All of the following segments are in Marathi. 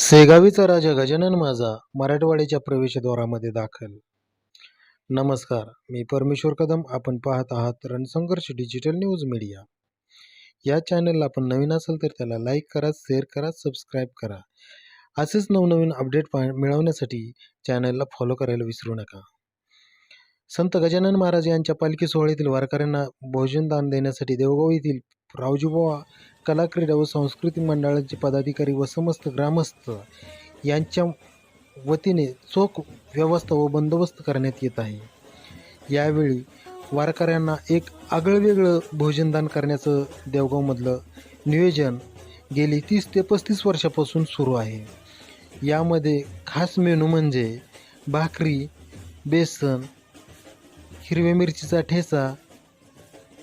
सेगावीचा राजा गजानन माझा मराठवाड्याच्या प्रवेशद्वारामध्ये दाखल. नमस्कार मी परमेश्वर कदम. आपण पाहत आहात रणसंघर्ष डिजिटल न्यूज मीडिया. या चॅनलला आपण नवीन असेल तर त्याला लाईक करा शेअर करा सबस्क्राईब करा. असेच नवनवीन अपडेट पा मिळवण्यासाठी चॅनलला फॉलो करायला विसरू नका. संत गजानन महाराज यांच्या पालखी सोहळ्यातील वारकऱ्यांना भोजनदान देण्यासाठी देवगाव येथील रावजीबोवा कला क्रीडा व सांस्कृतिक मंडळाचे पदाधिकारी व समस्त ग्रामस्थ यांच्या वतीने चोख व्यवस्था व बंदोबस्त करण्यात येत आहे. यावेळी वारकऱ्यांना एक आगळंवेगळं भोजनदान करण्याचं देवगावमधलं नियोजन गेली तीस ते पस्तीस वर्षापासून सुरू आहे. यामध्ये खास मेनू म्हणजे भाकरी बेसन हिरव्या मिरचीचा ठेचा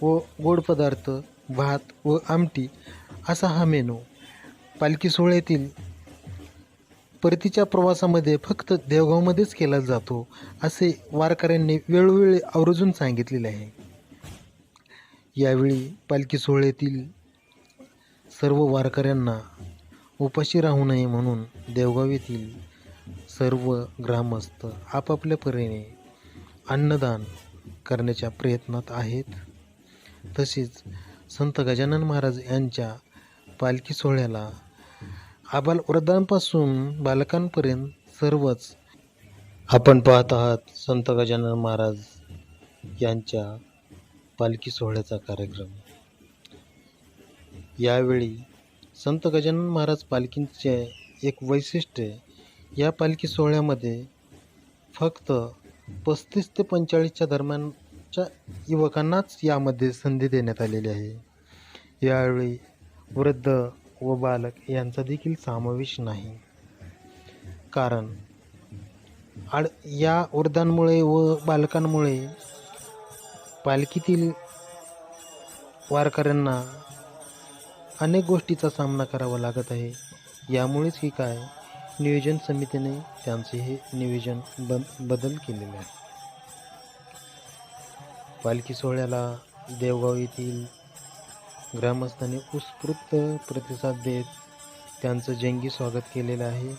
व गोड पदार्थ भात व आमटी असा हा मेनू. पालखी सोहळ्यातील परतीच्या प्रवासामध्ये फक्त देवगावमध्येच केला जातो असे वारकऱ्यांनी वेळोवेळी आवर्जून सांगितलेले आहे. यावेळी पालखी सोहळ्यातील सर्व वारकऱ्यांना उपाशी राहू नये म्हणून देवगाव येथील सर्व ग्रामस्थ आपापल्या परीने अन्नदान करण्याच्या प्रयत्नात आहेत. तसेच संत गजानन महाराज यांच्या पालखी सोहळ्याला आबाल वृद्धांपासून बालकांपर्यंत सर्वच आपण पाहत आहात संत गजानन महाराज यांच्या पालखी सोहळ्याचा कार्यक्रम. यावेळी संत गजानन महाराज पालखींचे एक वैशिष्ट्य या पालखी सोहळ्यामध्ये फक्त पस्तीस ते पंचेचाळीसच्या दरम्यानच्या युवकांनाच यामध्ये संधी देण्यात आलेली आहे. यावेळी वृद्ध व बालक यांचा देखील समावेश नाही. कारण आड या वृद्धांमुळे व बालकांमुळे पालखीतील वारकऱ्यांना अनेक गोष्टीचा सामना करावा लागत आहे. यामुळेच ही काय? नियोजन समितीने त्यांचे हे नियोजन ब बदल केलेले आहे पालखी सोहळ्याला देवगाव येथील ग्रामस्थांनी उत्स्फूर्त प्रतिसाद देत त्यांचं जंगी स्वागत केलेलं आहे.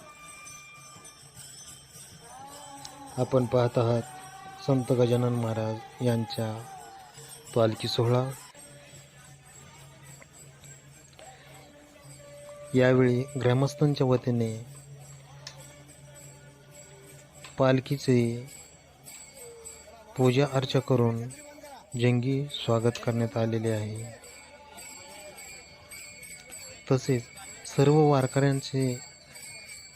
आपण पाहत आहात संत गजानन महाराज यांच्या पालखी सोहळा. यावेळी ग्रामस्थांच्या वतीने पालखीचे पूजा अर्चा करून जंगी स्वागत करण्यात आलेले आहे. तसेच सर्व वारकऱ्यांचे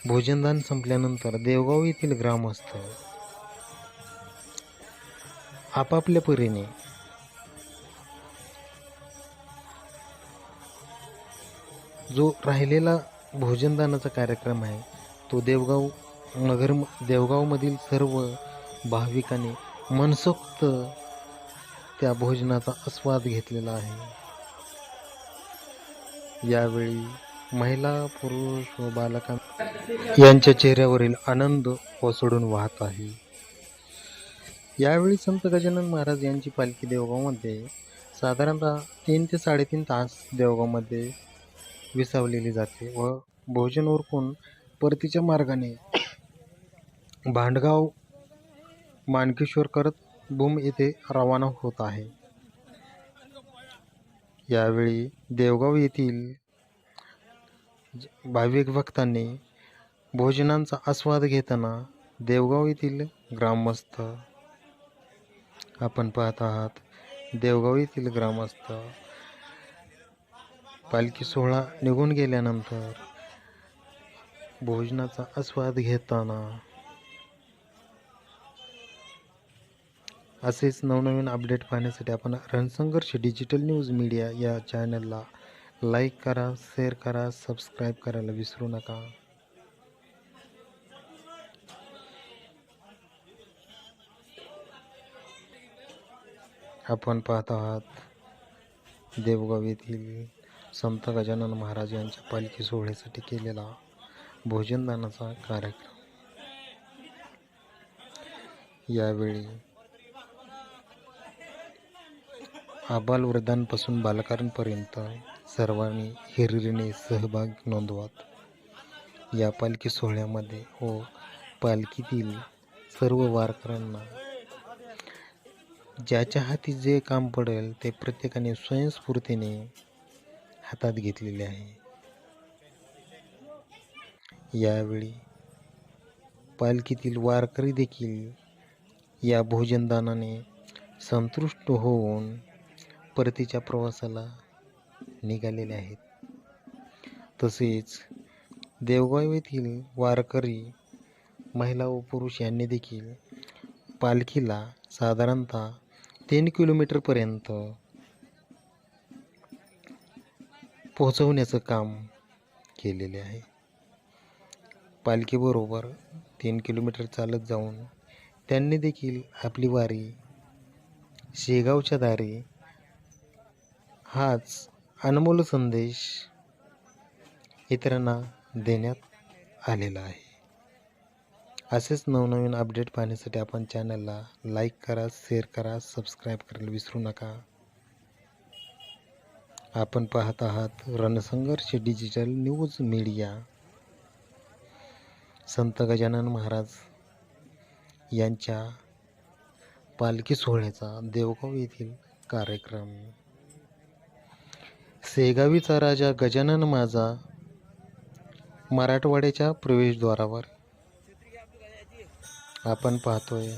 भोजनदान संपल्यानंतर देवगाव येथील ग्रामस्थ आपापल्या परीने जो राहिलेला भोजनदानाचा कार्यक्रम आहे तो देवगाव नगर देवगावमधील सर्व भाविकांनी मनसोक्त त्या भोजनाचा आस्वाद घेतलेला आहे. यावेळी महिला पुरुष व बालकां यांच्या चेहऱ्यावरील आनंद ओसडून वाहत आहे. यावेळी संत गजानन महाराज यांची पालखी देवगावमध्ये साधारणतः तीन ते साडेतीन तास देवगावमध्ये विसावलेली जाते व भोजन उरकून परतीच्या मार्गाने भांडगाव मानकेश्वर करत भूम येथे रवाना होत आहे. यावेळी देवगाव येथील भाविक भक्तांनी भोजनांचा आस्वाद घेताना देवगाव येथील ग्रामस्थ आपण पाहत आहात देवगाव येथील ग्रामस्थ पालखी सोहळा निघून गेल्यानंतर भोजनाचा आस्वाद घेताना असेच नवनवीन अपडेट पाहण्यासाठी आपण रणसंघर्ष डिजिटल न्यूज मीडिया या चॅनलला लाईक करा शेअर करा सबस्क्राईब करायला विसरू नका. आपण पाहत आहात देवगाव येथील संत गजानन महाराज यांच्या पालखी सोहळ्यासाठी केलेला भोजनदानाचा कार्यक्रम. यावेळी आबालवृद्धांपासून बालकांपर्यंत सर्वांनी हिरिरीने सहभाग नोंदवत. या पालखी सोहळ्यामध्ये व पालखीतील सर्व वारकऱ्यांना ज्याच्या हाती जे काम पडेल ते प्रत्येकाने स्वयंस्फूर्तीने हातात घेतलेले आहे. यावेळी पालखीतील वारकरी देखील या भोजनदानाने संतुष्ट होऊन परतीच्या प्रवासाला निघालेले आहेत. तसेच देवगाव येथील वारकरी महिला व पुरुष यांनी देखील पालखीला साधारणतः तीन किलोमीटरपर्यंत पोहोचवण्याचं काम केलेले आहे. पालखीबरोबर तीन किलोमीटर चालत जाऊन त्यांनी देखील आपली वारी शेगावच्या दारी हाच अनमोल संदेश इतरांना देण्यात आलेला आहे. असेच नवनवीन अपडेट पाहण्यासाठी आपण चॅनलला लाईक करा शेअर करा सबस्क्राईब करायला विसरू नका. आपण पाहत आहात रणसंघर्ष डिजिटल न्यूज मीडिया. संत गजानन महाराज यांच्या पालखी सोहळ्याचा देवगाव येथील कार्यक्रम. सेगावीचा राजा गजानन माझा मराठवाड्याच्या प्रवेशद्वारावर. आपण पाहतोय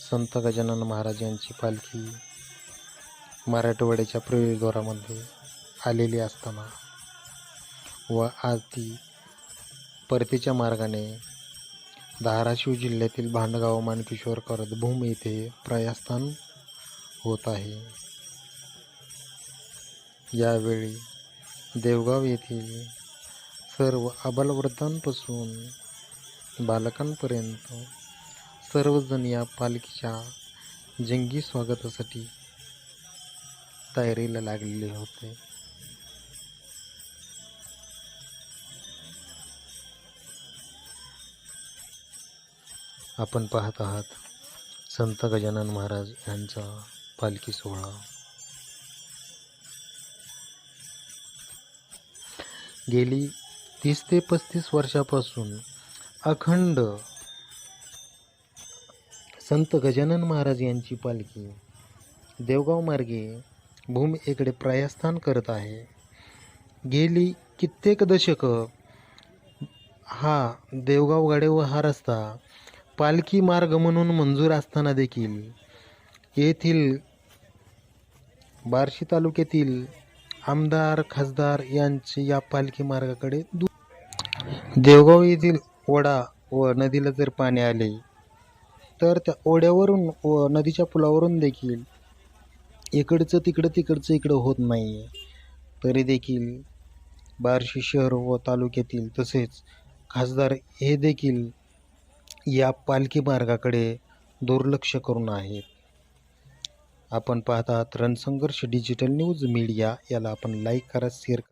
संत गजानन महाराज यांची पालखी मराठवाड्याच्या प्रवेशद्वारामध्ये आलेली असताना व आज ती परतीच्या मार्गाने धाराशिव जिल्ह्यातील भांडगाव मानकिशोर करदभूम येथे प्रयास्थान होत आहे. यावेळी देवगाव येथील सर्व अबालवृद्धांपासून बालकांपर्यंत सर्वजण या पालखीच्या जंगी स्वागतासाठी तयारीला लागलेले होते. आपण पाहत आहात संत गजानन महाराज यांचा पालखी सोहळा. गेली तीस ते पस्तीस वर्षापासून अखंड संत गजानन महाराज यांची पालखी देवगाव मार्गे भूमीकडे प्रयास्थान करत आहे. गेली कित्येक दशकं हा देवगाव गाडे हा रस्ता पालखी मार्ग म्हणून मंजूर असताना देखील येथील बार्शी तालुक्यातील आमदार खासदार यांचे या पालखी मार्गाकडे दु देवगाव येथील ओढा व नदीला जर पाणी आले तर त्या ओढ्यावरून व नदीच्या पुलावरून देखील इकडचं तिकडं तिकडचं इकडं होत नाही आहे तरी देखील बार्शी शहर व तालुक्यातील तसेच खासदार हे देखील या पालखी मार्गाकडे दुर्लक्ष करून आहेत. आपण पाहत आहात रणसंघर्ष डिजिटल न्यूज मीडिया. याला आपण लाईक करा शेअर करा.